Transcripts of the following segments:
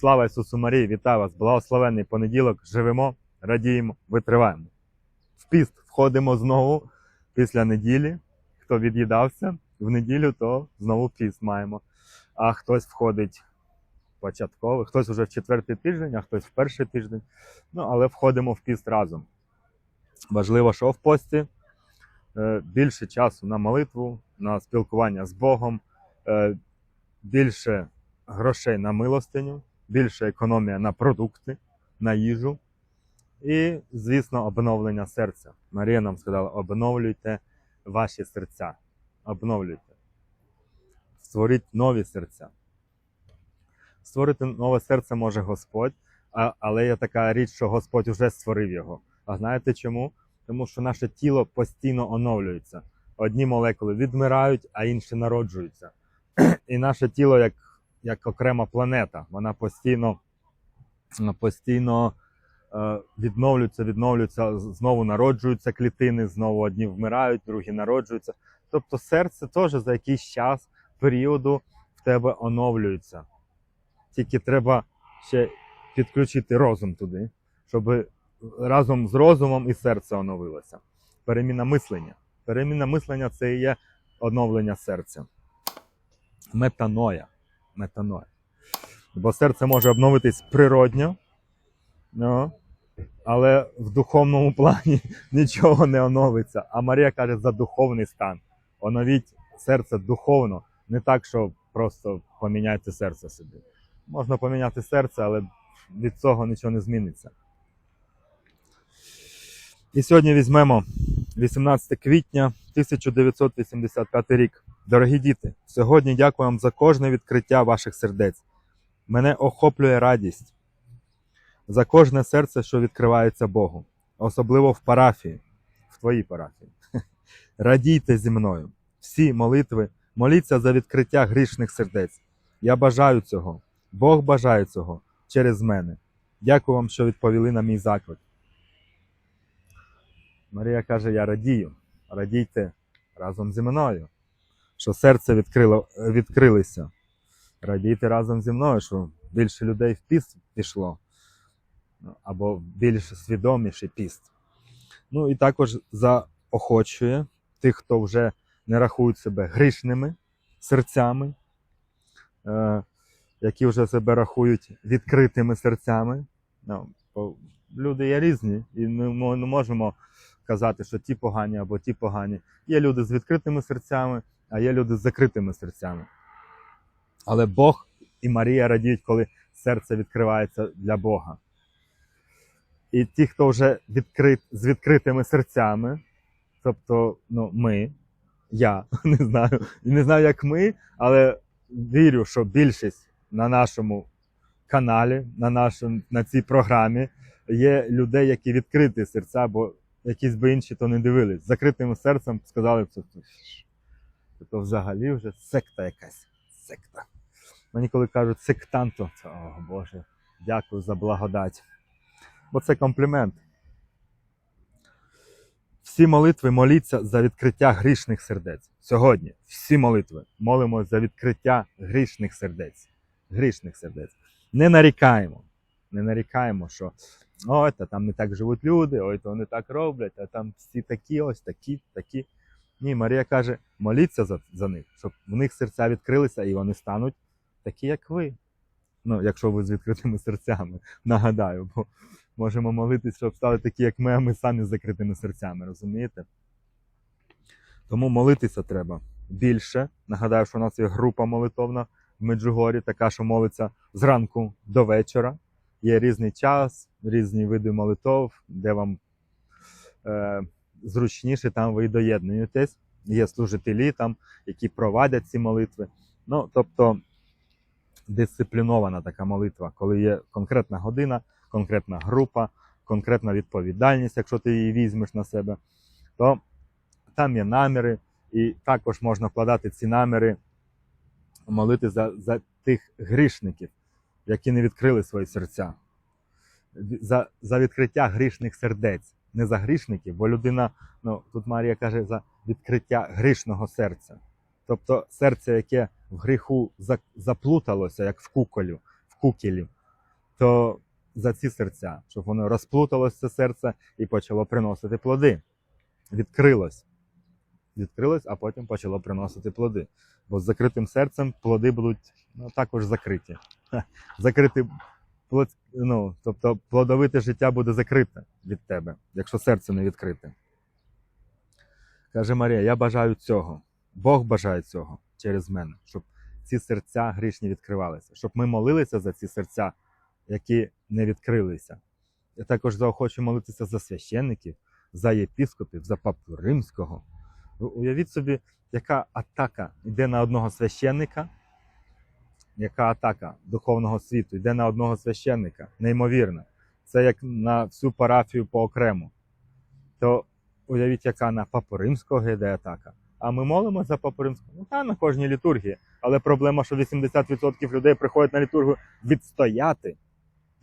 Слава Ісусу Марії, вітаю вас! Благословенний понеділок. Живемо, радіємо, витриваємо. В піст входимо знову після неділі. Хто від'їдався в неділю, то знову піст маємо. А хтось входить початково, хтось вже в четвертий тиждень, а хтось в перший тиждень. Ну, але входимо в піст разом. Важливо, що в пості е, більше часу на молитву, на спілкування з Богом, е, більше грошей на милостиню, більше економія на продукти, на їжу. І, звісно, обновлення серця. Марія нам сказала: обновлюйте ваші серця. Обновлюйте. Створіть нові серця. Створити нове серце може Господь, але є така річ, що Господь вже створив його. А знаєте чому? Тому що наше тіло постійно оновлюється. Одні молекули відмирають, а інші народжуються. І наше тіло як, як окрема планета. Вона постійно, постійно е, відновлюється, відновлюється, знову народжуються клітини, знову одні вмирають, другі народжуються. Тобто серце теж за якийсь час періоду в тебе оновлюється. Тільки треба ще підключити розум туди, щоб разом з розумом і серце оновилося. Переміна мислення. Переміна мислення це і є оновлення серця. Метаноя. Метаноя. Бо серце може обновитись природньо, ну, але в духовному плані нічого не оновиться. А Марія каже за духовний стан. Оновіть серце духовно, не так, що просто поміняйте серце собі. Можна поміняти серце, але від цього нічого не зміниться. І сьогодні візьмемо 18 квітня 1985 рік. Дорогі діти, сьогодні дякую вам за кожне відкриття ваших сердець. Мене охоплює радість за кожне серце, що відкривається Богу, особливо в парафії, в твоїй парафії. Радійте зі мною. Всі молитви, моліться за відкриття грішних сердець. Я бажаю цього. Бог бажає цього через мене. Дякую вам, що відповіли на мій заклик. Марія каже: Я радію, радійте разом зі мною, що серце відкрило, відкрилося. Радійте разом зі мною, що більше людей в піст пішло, або більш свідоміший піст. Ну і також заохочує тих, хто вже не рахують себе грішними серцями, е, які вже себе рахують відкритими серцями. Ну, люди є різні, і ми не можемо казати, що ті погані або ті погані. Є люди з відкритими серцями, а є люди з закритими серцями. Але Бог і Марія радіють, коли серце відкривається для Бога. І ті, хто вже відкрит, з відкритими серцями, тобто ну, ми, я не знаю, не знаю, як ми, але вірю, що більшість на нашому каналі, на, нашому, на цій програмі є людей, які відкриті серця, бо якісь би інші то не дивились. Закритим серцем сказали, що це то взагалі вже секта якась. Секта. Мені коли кажуть сектант, то о Боже, дякую за благодать. Бо це комплімент. Всі молитви моліться за відкриття грішних сердець. Сьогодні всі молитви молимо за відкриття грішних сердець. Грішних сердець. Не нарікаємо. Не нарікаємо, що ой, та там не так живуть люди, ой, то вони так роблять, а там всі такі, ось такі, такі. Ні, Марія каже, моліться за, за них, щоб в них серця відкрилися і вони стануть такі, як ви. Ну, якщо ви з відкритими серцями, нагадаю, бо можемо молитись, щоб стали такі, як ми, а ми самі з закритими серцями, розумієте? Тому молитися треба більше. Нагадаю, що у нас є група молитовна в Меджугорі, така, що молиться зранку до вечора. Є різний час, різні види молитов, де вам е, зручніше, там ви доєднуєтесь. Є служителі, там, які провадять ці молитви. Ну, тобто дисциплінована така молитва, коли є конкретна година, конкретна група, конкретна відповідальність, якщо ти її візьмеш на себе, то там є наміри, і також можна вкладати ці наміри, молити за, за тих грішників, які не відкрили свої серця, за, за відкриття грішних сердець. Не за грішників, бо людина, ну тут Марія каже, за відкриття грішного серця. Тобто серце, яке в гріху заплуталося, як в куколю, в кукілі, то за ці серця, щоб воно розплуталось це серце і почало приносити плоди. Відкрилось. Відкрилось, а потім почало приносити плоди. Бо з закритим серцем плоди будуть ну, також закриті. Закрити плод, ну, тобто плодовите життя буде закрите від тебе, якщо серце не відкрите. Каже Марія: Я бажаю цього. Бог бажає цього через мене, щоб ці серця грішні відкривалися, щоб ми молилися за ці серця, які не відкрилися. Я також заохочу молитися за священників, за єпіскопів, за папу римського. Уявіть собі, яка атака йде на одного священника, яка атака духовного світу йде на одного священника, неймовірно. Це як на всю парафію по окрему. То уявіть, яка на папу римського йде атака. А ми молимо за папу римського. Ну, та на кожній літургії. Але проблема, що 80% людей приходять на літургію відстояти.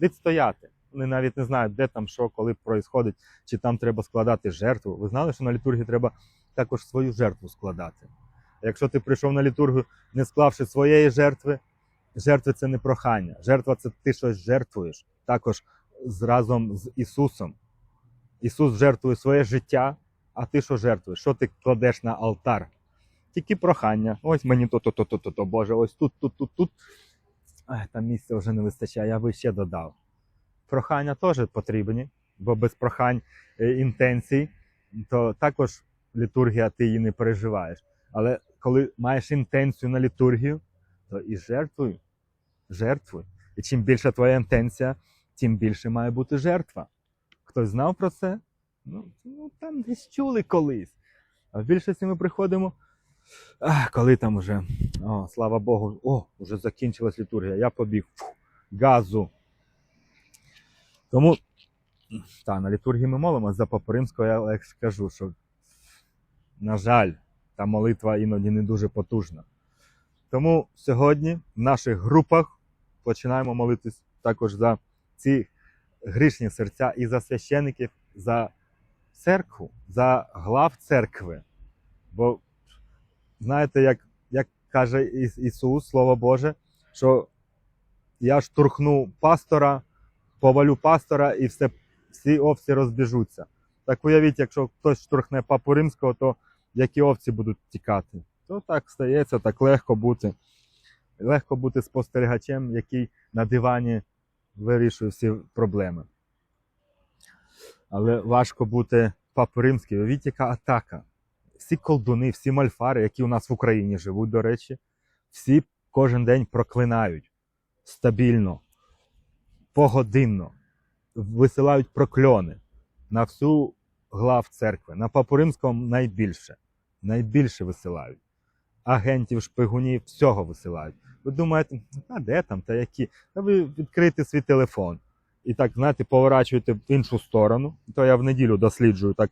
Відстояти. Вони навіть не знають, де там що, коли проїсходить, чи там треба складати жертву. Ви знали, що на літургії треба також свою жертву складати. Якщо ти прийшов на літургію, не склавши своєї жертви, жертви це не прохання. Жертва це ти щось жертвуєш також разом з Ісусом. Ісус жертвує своє життя, а ти що жертвуєш? Що ти кладеш на алтар? Тільки прохання. Ось мені то, то, то, то, то, то, Боже, ось тут, тут, тут, тут. Ай, там місця вже не вистачає, я би ще додав. Прохання теж потрібні, бо без прохань е, інтенцій, то також літургія ти її не переживаєш. Але коли маєш інтенцію на літургію, то і жертвуй. Жертвуй. І чим більша твоя інтенція, тим більше має бути жертва. Хтось знав про це? Ну, ну там десь чули колись. А в більшості ми приходимо. А, коли там уже, о, слава Богу, о, вже закінчилась літургія, я побіг. Фу, газу. Тому, та, на літургії ми молимо за Папу Римського, я як скажу, що, на жаль, та молитва іноді не дуже потужна. Тому сьогодні в наших групах починаємо молитись також за ці грішні серця і за священиків, за церкву, за глав церкви. Бо знаєте, як, як каже Іс- Ісус, Слово Боже, що я штурхну пастора, повалю пастора і все, всі овці розбіжуться. Так уявіть, якщо хтось штурхне папу римського, то які овці будуть тікати. То так стається, так легко бути. Легко бути спостерігачем, який на дивані вирішує всі проблеми. Але важко бути папою римським. Уявіть, яка атака. Всі колдуни, всі мальфари, які у нас в Україні живуть, до речі, всі кожен день проклинають стабільно, погодинно, висилають прокльони на всю глав церкви, на папу римського найбільше. Найбільше висилають. Агентів, шпигунів, всього висилають. Ви думаєте, а де там та які? Та ви відкрите свій телефон. І так, знаєте, поворачуєте в іншу сторону. То я в неділю досліджую, так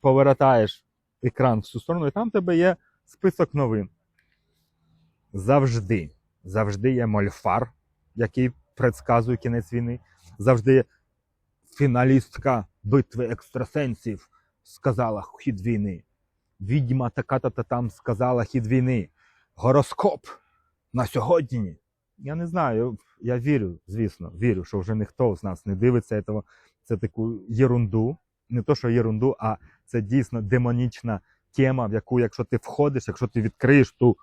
повертаєш екран в цю сторону, і там в тебе є список новин. Завжди, завжди є мольфар, який предсказує кінець війни. Завжди є фіналістка битви екстрасенсів сказала хід війни. Відьма така-та та там сказала хід війни. Гороскоп на сьогодні. Я не знаю, я вірю, звісно, вірю, що вже ніхто з нас не дивиться цього. Це таку єрунду. Не то, що єрунду, а це дійсно демонічна тема, в яку, якщо ти входиш, якщо ти відкриєш ту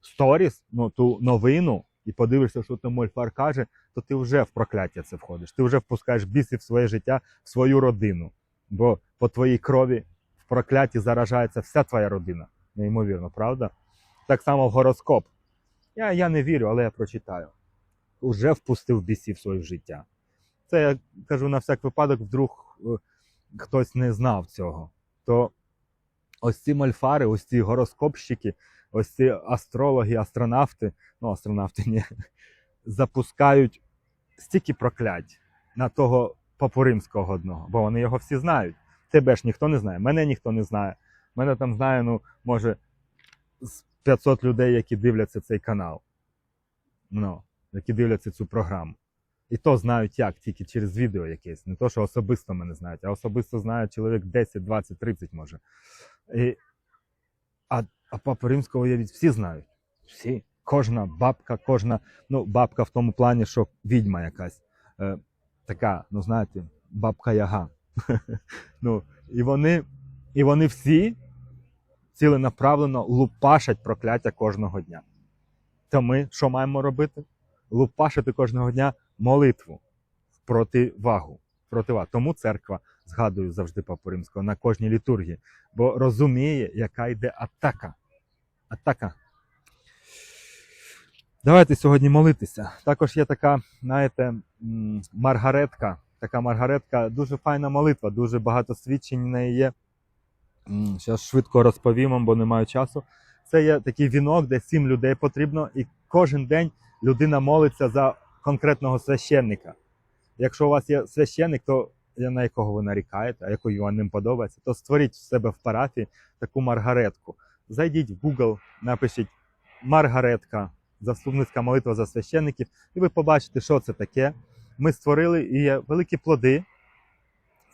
сторіс, ну ту новину, і подивишся, що там Мольфар каже, то ти вже в прокляття це входиш. Ти вже впускаєш бісів в своє життя, в свою родину. Бо по твоїй крові в прокляті заражається вся твоя родина. Неймовірно, правда? Так само в гороскоп. Я, я не вірю, але я прочитаю. Уже впустив бісів своє життя. Це я кажу на всяк випадок, вдруг е, хтось не знав цього. То ось ці мальфари, ось ці гороскопщики, ось ці астрологи, астронавти, ну астронавти ні, запускають стільки проклять на того папу римського одного, бо вони його всі знають. Тебе ж ніхто не знає, мене ніхто не знає. Мене там знає, ну, може, з 500 людей, які дивляться цей канал. Ну, які дивляться цю програму. І то знають як, тільки через відео якесь. Не то, що особисто мене знають, а особисто знають чоловік 10, 20, 30 може. І, а, а папу римського уявіть, всі знають. Всі. Кожна бабка, кожна, ну, бабка в тому плані, що відьма якась. е, така, ну знаєте, бабка Яга. ну, і, вони, і вони всі ціленаправлено лупашать прокляття кожного дня. То ми що маємо робити? Лупашити кожного дня молитву противагу. противагу. Тому церква, згадую завжди Папу Римського, на кожній літургії, бо розуміє, яка йде атака. Атака. Давайте сьогодні молитися. Також є така, знаєте, маргаретка. Така маргаретка, дуже файна молитва, дуже багато свідчень в неї є. Зараз швидко розповім вам, бо не маю часу. Це є такий вінок, де сім людей потрібно, і кожен день людина молиться за конкретного священника. Якщо у вас є священник, то на якого ви нарікаєте, а який вам ним подобається, то створіть в себе в парафії таку маргаретку. Зайдіть в Google, напишіть Маргаретка, заступницька молитва за священників, і ви побачите, що це таке. Ми створили і є великі плоди.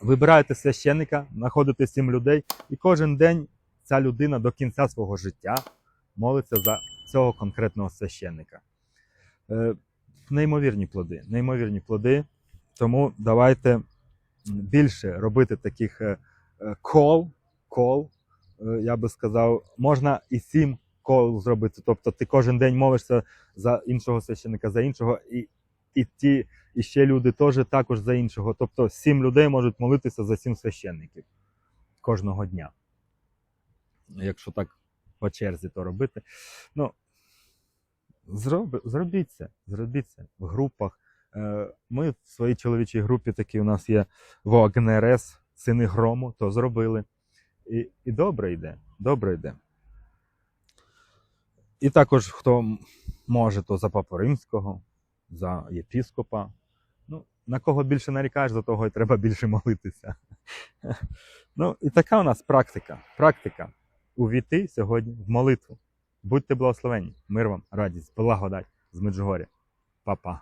Вибираєте священника, знаходите сім людей, і кожен день ця людина до кінця свого життя молиться за цього конкретного священника. Е, неймовірні плоди, неймовірні плоди. Тому давайте більше робити таких е, е, кол, кол, я би сказав, можна і сім кол зробити. Тобто ти кожен день молишся за іншого священника, за іншого, і, і ті, і ще люди теж також за іншого. Тобто сім людей можуть молитися за сім священників кожного дня. Якщо так по черзі то робити. Ну, зроб, зробіть це, зробіть це в групах. Е, Ми в своїй чоловічій групі такі у нас є в ГНРС, сини грому, то зробили. І, і добре йде, добре йде. І також, хто може, то за Папу Римського, за єпіскопа. Ну, на кого більше нарікаєш, за того і треба більше молитися. Ну, і така у нас практика. Практика. Увійти сьогодні в молитву. Будьте благословені. Мир вам, радість, благодать з Меджугоря. Па-па.